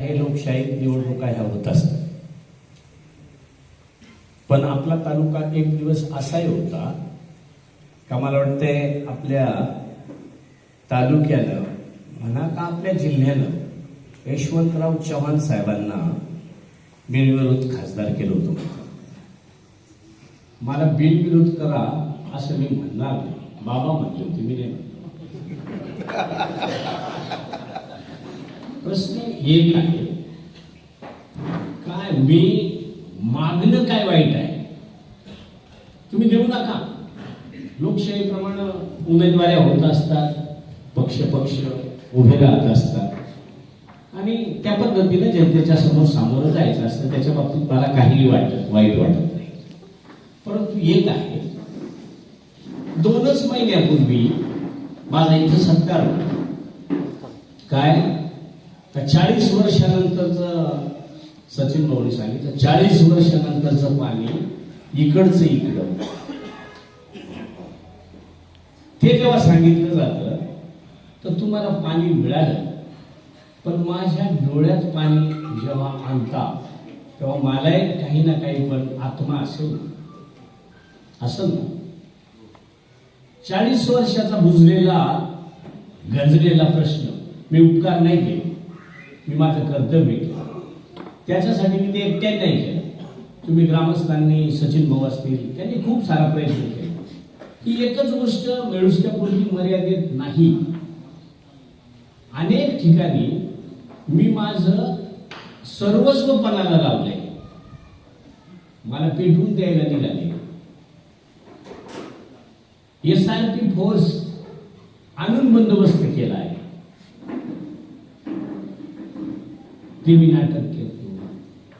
हे लोकशाही निवडणुका ह्या होत असतात. पण आपला तालुका एक दिवस असाही होता का मला वाटतंय आपल्या तालुक्यानं म्हणा का आपल्या जिल्ह्यानं यशवंतराव चव्हाण साहेबांना बिनविरोध खासदार केलं होतं मला बिनविरोध करा असं मी म्हणणार बाबा म्हटले होते मी नाही प्रश्न एक आहे. काय मी मागणं काय वाईट आहे? तुम्ही देऊ नका. लोकशाहीप्रमाणे उमेदवाऱ्या होत असतात पक्ष पक्ष उभे राहत असतात. आणि त्या पद्धतीने जनतेच्या समोर सामोरं जायचं असतं. त्याच्या बाबतीत मला काहीही वाटत वाईट वाटत नाही. परंतु एक आहे. दोनच महिन्यापूर्वी माझा इथं सत्कार काय? तर चाळीस वर्षानंतरचं सचिन भाऊने सांगितलं चाळीस वर्षानंतरचं पाणी इकडचं इकडं. ते जेव्हा सांगितलं जातं तर तुम्हाला पाणी मिळालं. पण माझ्या डोळ्यात पाणी जेव्हा आणता तेव्हा मला काही ना काही पण आत्मा असेल. असेल ना? चाळीस वर्षाचा बुजलेला गंजलेला प्रश्न. मी उपकार नाही केला. मी माझं कर्तव्य केलं त्याच्यासाठी मी ते एकट्याने नाही केलं. तुम्ही ग्रामस्थांनी सचिन भाऊ असतील त्यांनी खूप सारा प्रयत्न केला. ही एकच गोष्ट मिळुसक्यापुरती मर्यादित नाही. अनेक ठिकाणी मी माझं सर्वस्व पणाला लावलंय. मला पेटवून द्यायला निघाले एस आय पी फोर्स आणून बंदोबस्त केला ते मी नाटक करतो.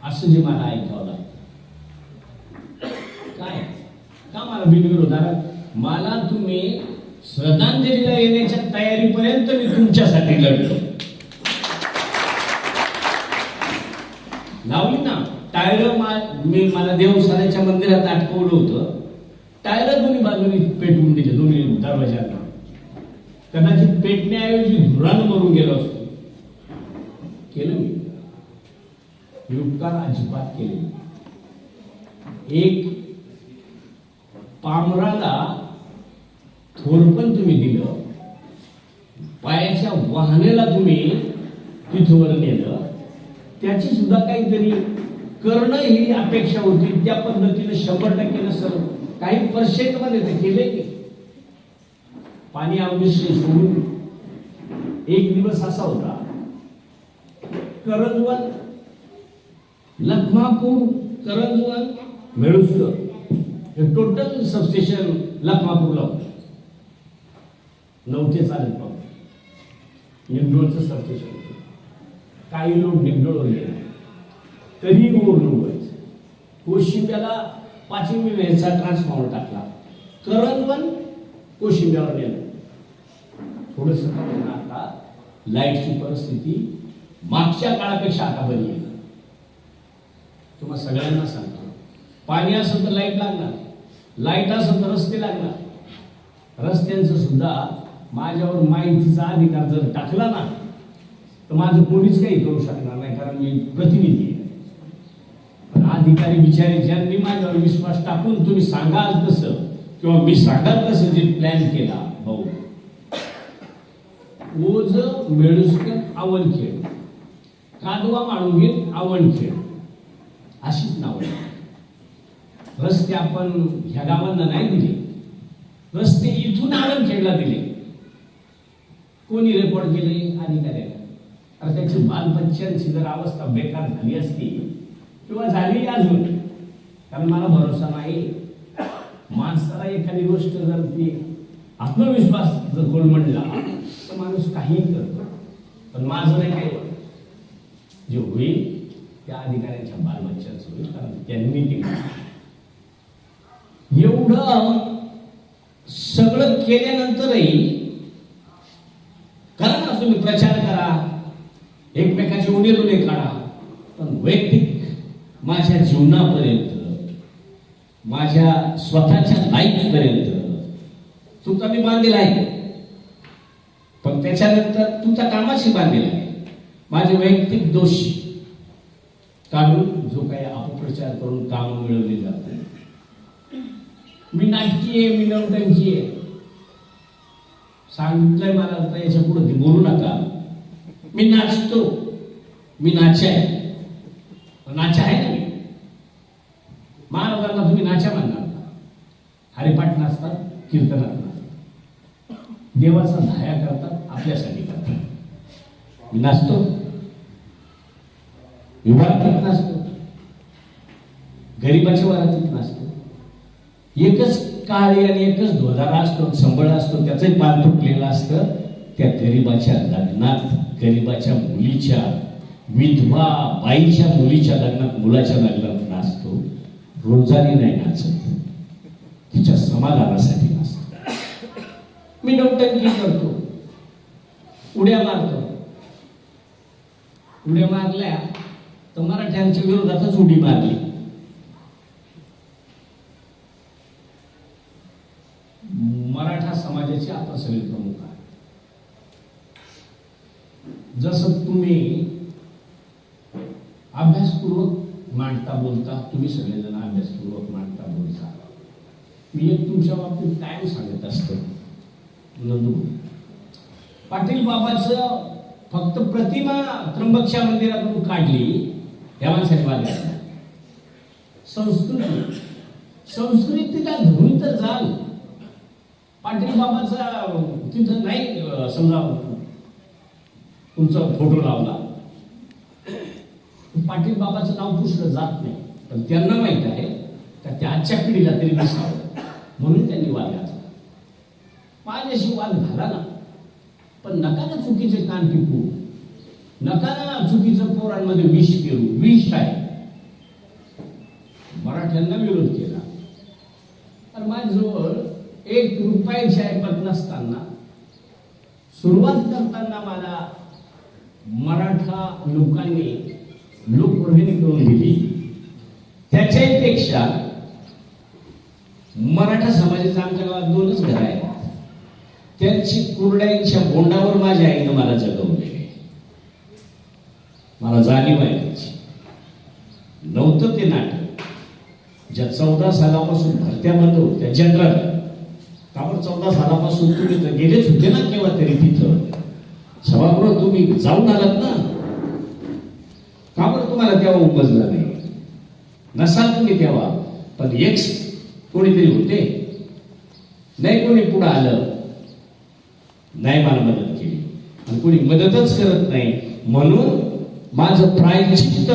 असं जे मला ऐकावं लागतं. काय? का मला बिनविरोधात मला तुम्ही श्रद्धांजलीला येण्याच्या तयारीपर्यंत मी तुमच्यासाठी लढलो. लावली ना? टायर मा मी मला देवस्थानाच्या मंदिरात अटकवलं होतं. टायर दोन्ही बाजूनी पेटवून दिले दोन्ही दरवाजांना कदाचित पेटण्याऐवजी धुरानं मरून गेलो असतो. केलं मी. मी अजिबात केले एक पामराला थोरपण तुम्ही दिलं. पायाच्या वाहनेला तुम्ही तिथवर नेलं. त्याची सुद्धा काहीतरी करणं ही अपेक्षा होती. त्या पद्धतीने शंभर टक्के सर काही पर्सेंटमध्ये ते केले की. पाणी अवश्य सोडून एक दिवस असा होता. करंजवन लखमापूर करंजवर मेळुस्कर हे टोटल सबस्टेशन लखमापूरला होतं. नऊ ते चालेल पाहू निमडोळचं सबस्टेशन होतं. काही लोक निमडोळ गेले तरी ओरडून व्हायचं कोशिंब्याला पाचवी वेळेचा ट्रान्सफॉर्मर टाकला. करंजवन कोशिंब्यावर नेलं. थोडस आता लाईटची परिस्थिती मागच्या काळापेक्षा आता बरी आहे. तुम्हाला सगळ्यांना सांगतो. पाणी असेल तर लाइट लागणार. लाइट असेल तर रस्ते लागणार. रस्त्यांचं सुद्धा माझ्यावर माहितीचा अधिकार जर टाकला ना तर माझं कोणीच काही करू शकणार नाही कारण मी प्रतिनिधी आहे. पण अधिकारी विचारे ज्यांनी माझ्यावर विश्वास टाकून तुम्ही सांगाल तसं किंवा मी सांगाल तसं जे प्लॅन केला भाऊ. ओझ मेळुसकर खेळ. कादवा माळुंगीर खेळ. अशीच नावं. रस्ते आपण ह्या गावांना नाही दिले. रस्ते इथून आवनखेडला दिले. कोणी रेकॉर्ड केले? अधिकाऱ्याला अरे त्याची बालपंचांची जर अवस्था बेकार झाली असती किंवा झाली अजून कारण मला भरोसा नाही. माणसाला एखादी गोष्ट जर ती आत्मविश्वास जर कोलमडला तर माणूस काहीही करतो. पण माझं नाही काय जे होईल त्या अधिकाऱ्यांच्या बालबच्च्यांचं चोरी कारण त्यांनी केली. एवढं सगळं केल्यानंतरही करा ना तुम्ही प्रचार करा एकमेकाची उडे काढा पण वैयक्तिक माझ्या जीवनापर्यंत माझ्या स्वतःच्या लाईफ पर्यंत तुमचा मी बांधलेला आहे. पण त्याच्यानंतर तुमच्या कामाशी बांधलेला आहे. माझे वैयक्तिक दोष काढून जो काही अपप्रचार करून काम मिळवले जातात मी नाटकी आहे मी नवटंकी आहे. सांगितलंय मला आता याच्यापुढे बोलू नका. मी नाचतो मी नाचा आहे नाचा आहे ना मी. महाराजांना तुम्ही नाचा म्हणणार. हरिपाठ नाचतात कीर्तनात नाचतात. देवाचा धाया करतात आपल्यासाठी करतात. मी नाचतो. विवाहात नाचतो. गरीबाच्या वरातीत नाचतो. एकच काळी आणि एकच धोदारा असतो संबळ असतो त्याचंही पान तुटलेलं असतं. त्या गरीबाच्या लग्नात गरीबाच्या मुलीच्या विधवा बाईच्या मुलीच्या लग्नात मुलाच्या लग्नात नाचतो. रोजानी नाही नाचत. तिच्या समाधानासाठी नाचतो. मी नौटंकी करतो. उड्या मारतो. उड्या मारल्या तर मराठ्यांच्या विरोधातच उडी मारली. मराठा समाजाचे आता सगळे प्रमुख आहे. जसं तुम्ही अभ्यासपूर्वक मांडता बोलता तुम्ही सगळेजण अभ्यासपूर्वक मांडता बोलता. मी एक तुमच्या बाबतीत कायम सांगत असतो. नंदू पाटील बाबाचं फक्त प्रतिमा त्र्यंबकच्या मंदिरातून काढली या माणसाने वाद संस्कृती. संस्कृतीला धरून तर जाल. पाटील बाबाचा तिथं नाही अं, समजा तुमचा फोटो लावला. पाटील बाबाचं नाव पुसलं जात नाही. पण त्यांना माहीत आहे का त्या आजच्या पिढीला तरी दिसावं. म्हणून त्यांनी वाद घातला. माझ्याशी वाद घाला ना पण नका ना चुकीचे कान टिपू. नका ना चुकीचं पोरांमध्ये विष पेरू विष आहे मराठ्यांना विरोध केला. तर माझ्याजवळ एक रुपयाची ऐपत नसताना सुरुवात करताना मला मराठा लोकांनी लोकवर्गणी करून दिली. त्याच्यापेक्षा मराठा समाजाचा आमच्या गावात दोनच घर आहेत. त्यांची कुरड्यांच्या बोंडावर माझ्या आईनं मला जगवले मला जाणीव आहे त्याची. नव्हतं ते नाटक. ज्या चौदा सालापासून भरत्या बंद होत्या जनरल काबर चौदा सालापासून तुम्ही तर गेलेच होते ना केव्हा तरी तिथं. सभागृह तुम्ही जाऊन आलात ना? का बरं तुम्हाला तेव्हा उपजलं नाही? नसाल तुम्ही तेव्हा पण एक्स कोणीतरी होते. नाही कोणी पुढं आलं नाही मला मदत केली. आणि कोणी मदतच करत नाही. म्हणून माझं प्रायचित्त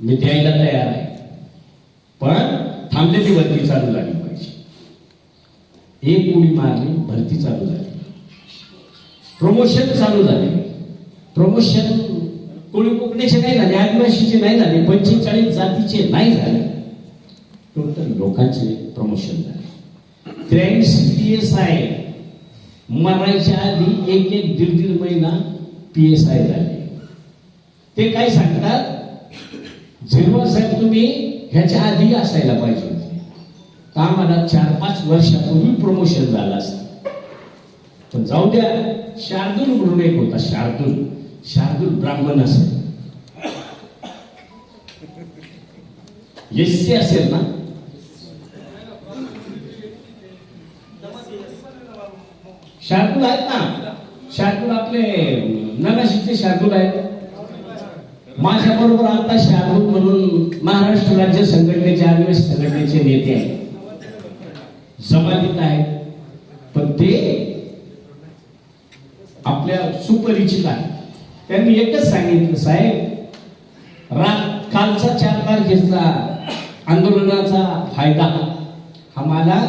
मी द्यायला तयार आहे. पण थांबलेली भरती चालू झाली पाहिजे. एक उडी मारली भरती चालू झाली. प्रमोशन चालू झाले. प्रमोशन कोळी कोकणीचे नाही झाले आदिवासीचे नाही झाले पंचेचाळीस जातीचे नाही झाले. टोटल लोकांचे प्रमोशन झाले. त्र्याऐंशी पी एस आय मरायच्या आधी एक एक दीड दीड महिना पी एस आय झाले. ते काय सांगतात? झिरवा साहेब तुम्ही ह्याच्या आधी असायला पाहिजे होते. तर आम्हाला चार पाच वर्षापूर्वी प्रमोशन झालं असतं. पण जाऊ द्या शार्दूल म्हणून एक होता शार्दूल. शार्दूल ब्राह्मण असेल. एससी असेल ना? शार्दूल आहेत ना? शार्दूल आपले नगाशीचे शार्दूल आहेत. माझ्या बरोबर आता शाहरुख म्हणून महाराष्ट्र राज्य संघटनेचे आदिवासी संघटनेचे नेते आहेत. जमातीत आहेत. पण ते आपल्या सुपरिचित आहे त्यांनी एकच सांगितलं साहेब रात कालचा चार तारखेचा आंदोलनाचा फायदा हा मला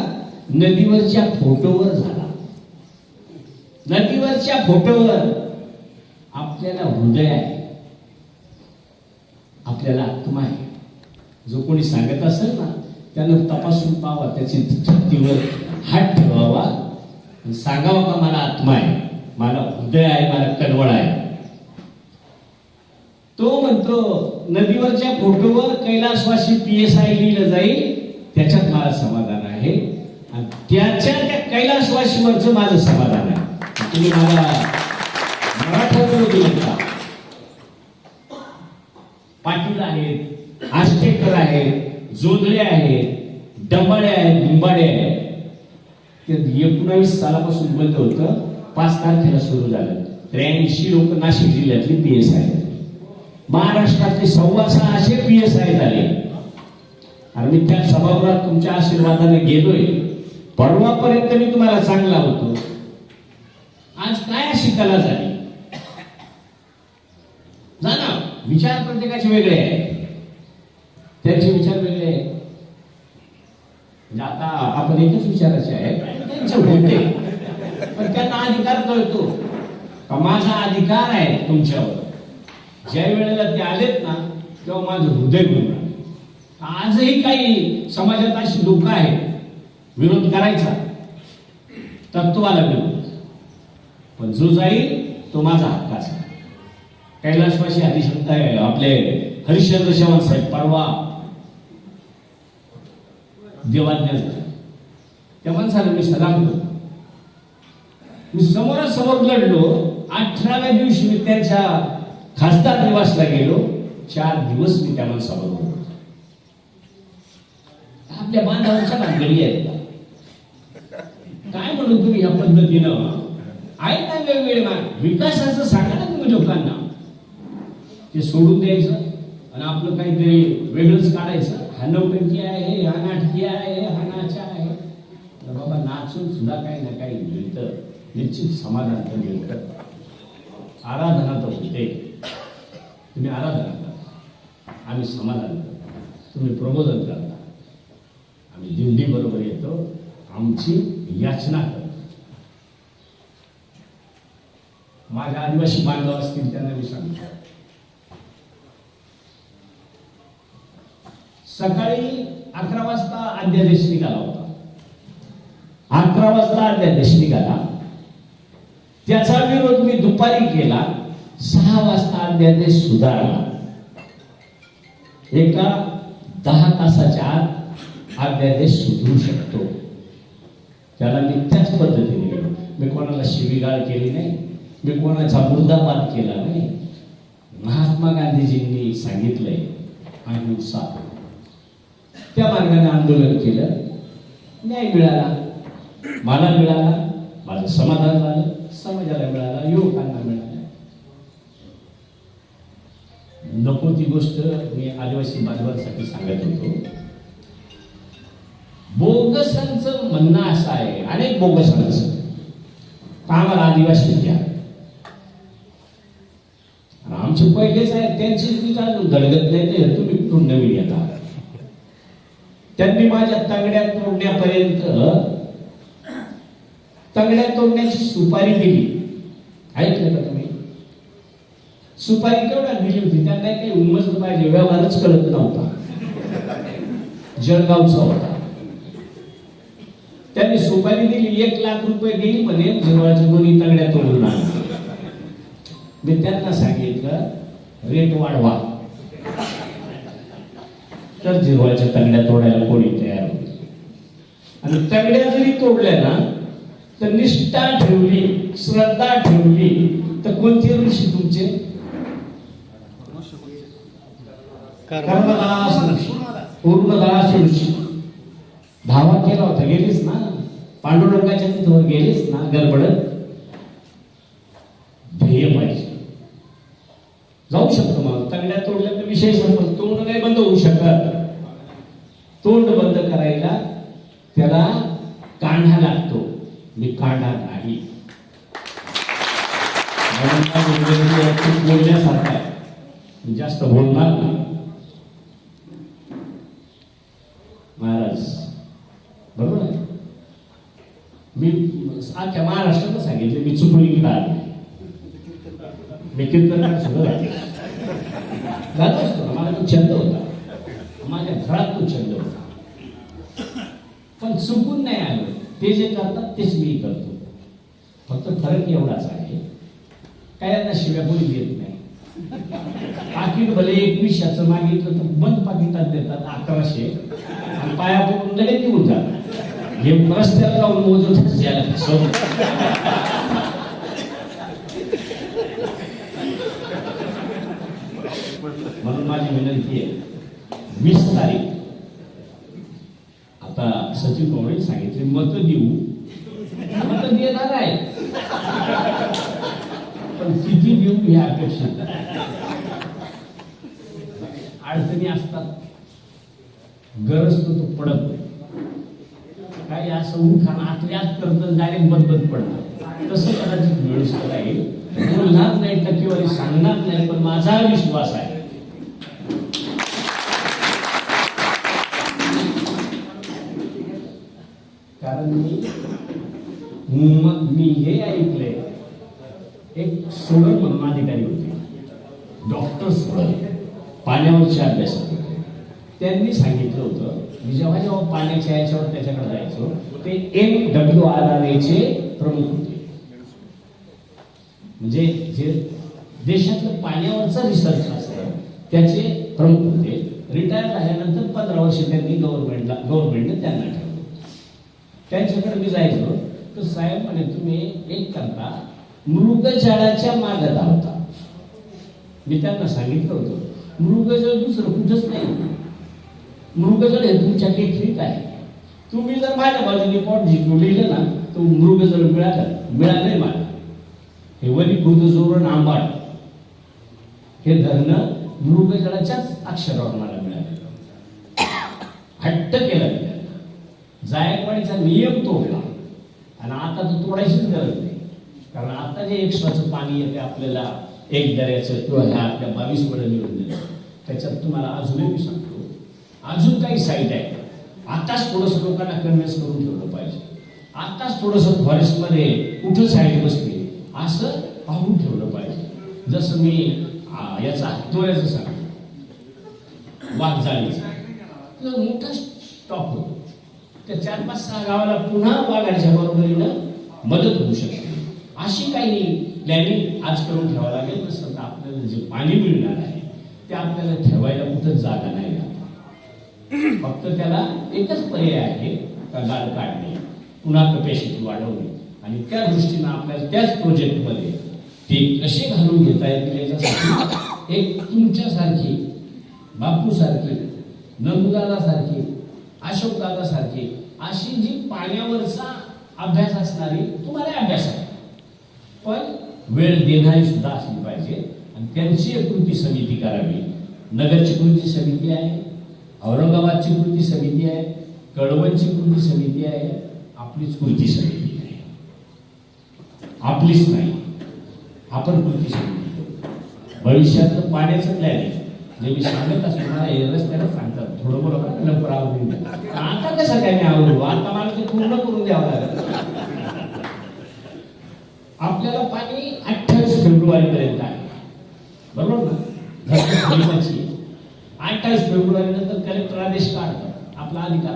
नदीवरच्या फोटोवर झाला. नदीवरच्या फोटोवर आपल्याला हृदय आहे. आपल्याला आत्मा आहे. जो कोणी सांगत असेल ना त्यानं तपासून पाहावा त्याची छातीवर हात ठेवावा. सांगावा का मला आत्मा आहे? मला हृदय आहे मला कळवळ आहे. तो म्हणतो नदीवरच्या फोटोवर कैलासवाशी पी एस आय लिहिलं जाईल त्याच्यात मला समाधान आहे. आणि त्याच्या त्या कैलासवासीवरचं माझं समाधान आहे. तुम्ही मला मराठा दिलं का पाटील आहेत आष्टेकर आहेत जोदळे आहेत डंबाडे आहेत दुंबाडे आहेत. ते एकोणावीस सालापासून बंद होतं. पाच तारखेला सुरू झालं. त्र्याऐंशी लोक नाशिक जिल्ह्यातली पी एस आहेत. महाराष्ट्रातले सव्वा सहाशे पी एस आय झाले. आणि मी त्या सभागृहात तुमच्या आशीर्वादाने गेलोय. परवापर्यंत मी तुम्हाला चांगला होतो. आज काय अशी कला झाली ना ना विचार प्रत्येकाचे वेगळे आहे त्यांचे विचार वेगळे आहेत. म्हणजे आता आपण एकच विचाराचे आहे त्यांचे होते. पण त्यांना अधिकार कळतो. का माझा अधिकार आहे तुमच्यावर. ज्या वेळेला ते आलेत ना तेव्हा माझं हृदय गुंतलं आजही काही समाजात अशी लोक आहेत विरोध करायचा. तत्वाला विरोध. पण जो जाईल तो माझा हक्काचा कैलासवासी हरिशंत आहे. आपले हरिश्चंद्र चव्हाण साहेब परवा देवाज्ञा झाला. त्या माणसाला मी सलाम मी समोरासमोर लढलो. अठराव्या दिवशी मी त्यांच्या खासदार निवासला गेलो. चार दिवस मी त्या माणसाबरोबर होतो. आपल्या बांधवांच्या भानगडी आहेत. काय म्हणून तुम्ही या पद्धतीनं? आहेत ना वेगवेगळे विकासाचं सांगा ना तुम्ही लोकांना. ते सोडून द्यायचं आणि आपलं काहीतरी वेगळंच काढायचं. हा नौटंकी आहे हा नाटकी आहे हा नाचा आहे. तर बाबा नाचून सुद्धा काही ना काही मिळतं. निश्चित समाधान तर मिळतं. आराधना तर होते. तुम्ही आराधना करता आम्ही समाधान करता. तुम्ही प्रबोधन करता आम्ही दिंडी बरोबर येतो. आमची याचना करतो. माझ्या आदिवासी बांधव असतील त्यांना मी सांगतो. सकाळी अकरा वाजता अध्यादेश निघाला होता अकरा वाजता अध्यादेश निघाला त्याचा विरोध मी दुपारी केला. सहा वाजता अध्यादेश सुधारला. एका दहा तासाच्या आत अध्यादेश सुधरू शकतो. त्याला मी त्याच पद्धतीने गेलो मी कोणाला शिवीगाळ केली नाही. मी कोणाचा मुर्दाबाद केला नाही. महात्मा गांधीजींनी सांगितलंय अहिंसा त्या मार्गाने आंदोलन केलं. न्याय मिळाला. मला मिळाला. माझं समाधान झालं. समाजाला मिळाला. युवकांना मिळाला. नको ती गोष्ट मी आदिवासी बांधवांसाठी सांगत होतो. बोगसांचं म्हणणं असं आहे अनेक बोगसांचं. आम्हाला आदिवासी द्या. आमचे पहिलेच आहे त्यांची तिथं अजून धडगत नाही ते तुम्ही कुठून नवीन त्यांनी माझ्या तंगड्या तोडण्यापर्यंत तंगड्या तोडण्याची सुपारी दिली. ऐकलं का तुम्ही? सुपारी केवढा दिली होती? त्यांना काही उमजलं पाहिजे व्यवहारच कळत नव्हता. जळगावचा होता. त्यांनी सुपारी दिली एक लाख रुपये देईल म्हणे जवळच्या दोन्ही तंगड्या तोडून मी त्यांना सांगितलं रेट वाढवा. तर जिव्हाच्या तंगड्या तोडायला कोणी तयार होते आणि तंगड्या जरी तोडल्या ना तर निष्ठा ठेवली श्रद्धा ठेवली तर कोणते ऋषी तुमचे? कर्मदास ऋषी. पूर्णदास ऋषी. धावा केला होता गेलीस ना? पांडुरंगाच्या तिथं गेलीस ना गडबडत? ध्येय पाहिजे. जाऊ शकतो मग. तंगड्या तोडल्या तर विषय संपल. तोंड नाही बंद होऊ शकत. तोंड बंद करायला त्याला कांढा लागतो. मी कांढा नाही. बोलण्यासारखा आहे. जास्त बोलणार नाही. महाराज बरोबर आहे? मी आख्या महाराष्ट्रात सांगितलं मी चुकली की काय मी कीर्तन सुद्धा राहते असतो ना, मला छंद होता. माझ्या घरात तो छंद होता. पण चुकून नाही आलो. ते जे करतात तेच मी करतो. फक्त फरक एवढाच आहे. काय आता शिव्या कोणी देत नाही. पाकिट भले एकवीसशेच मागितलं तर बंद पाकिटात देतात अकराशे. आणि पाया पकडून लगेच निघून जातात. हे रस्त्याला जाऊन मोजत यायला म्हणून माझी विनंती आहे वीस तारीख. आता सचिन पवारांनी सांगितले मत देऊ. मत देणार आहे. पण किती देऊ ही अपेक्षा अडचणी असतात. गरज तर तो पडत नाही. काय असं उठाण आतल्यात करतं डायरेक्ट बदबद पडतं तसं कदाचित मिळू शकता येईल बोलणार नाही टक्केवारी सांगणार नाही पण माझा विश्वास आहे. कारण मी मी हे ऐकलंय. एक सोडत म्हणून अधिकारी होते. डॉक्टर सोडत पाण्यावरचे अभ्यास होते. त्यांनी सांगितलं होतं मी जेव्हा जेव्हा पाण्याच्या याच्यावर त्याच्याकडे जायचो ते एम डब्ल्यू आर आर एचे प्रमुख होते. म्हणजे जे देशातलं पाण्यावरचा रिसर्च असतं त्याचे प्रमुख होते. रिटायर झाल्यानंतर पंधरा वर्ष त्यांनी गव्हर्नमेंटला गव्हर्नमेंटने त्यांना ठेवलं. त्यांच्याकडे मी जायचो. तर साहेब म्हणे तुम्ही एक करता मृगजळाच्या मागे धावता. मी त्यांना सांगितलं होतं. मृगजळ दुसरं कुठंच नाही. मृगजळ हे तुमच्या टेकडीत आहे तुम्ही जर माझ्या बाजूने पोट जिंकून लिहिलं ना तर मृगजळ मिळालं मिळालंय मला. हे वली खुर्द जोरण आंबाड. हे धरणं मृगजळाच्याच अक्षरावर मला मिळालं हट्ट केलं. जायकवाडीचा नियम तोडला. आणि आता तो तोडायचीच गरज नाही. कारण आता जे एक्स्ट्राचं पाणी येते आपल्याला एक दर्याचं किंवा ह्या आपल्या बावीसमध्ये मिळून दिलं त्याच्यात तुम्हाला अजूनही मी सांगतो अजून काही साईट आहे. आताच थोडंसं लोकांना कन्व्हिन्स करून ठेवलं पाहिजे. आताच थोडंसं फॉरेस्टमध्ये कुठं साईट बसते असं पाहून ठेवलं पाहिजे. जसं मी याचा दोऱ्याचं सांगतो. वाघजाळीचा मोठा स्टॉक होतो. त्या चार पाच सहा गावाला पुन्हा वाघाच्या जबाबदारीनं मदत होऊ शकते. अशी काही प्लॅनिंग आज करून ठेवावं लागेल. नसतं तर आपल्याला जे पाणी मिळणार आहे ते आपल्याला ठेवायला कुठं जागा नाही राहत. फक्त त्याला एकच पर्याय आहे का गाळ काढणे पुन्हा कपॅसिटी वाढवणे. आणि त्या दृष्टीनं आपल्याला त्याच प्रोजेक्टमध्ये ते कसे घालून घेता येतील याच्यासाठी एक तुमच्यासारखी बापूसारखी नंदुदादासारखी अशोकदादासारखी अशी जी पाण्यावरचा अभ्यास असणारी तुम्हाला अभ्यास आहे. पण वेळ देणारी सुद्धा असली पाहिजे आणि त्यांची एक कृती समिती करावी. नगरची कृती समिती आहे औरंगाबादची कृती समिती आहे कळवणची कृती समिती आहे आपलीच कृती समिती आहे. आपलीच नाही आपण कृती समिती भविष्यात भविष्यातलं पाण्याचं प्लॅन आहे. जे मी सांगत असतो मला हे रस्त्याला सांगतात. थोडं बरोबर लवकर आवडून आता कसं काय मी आवडू आता मला ते पूर्ण करून द्यावं लागेल. आपल्याला पाणी अठ्ठावीस फेब्रुवारी पर्यंत आहे. बरोबर ना? अठ्ठावीस फेब्रुवारी नंतर कलेक्टर आदेश काढतात. आपला अधिकार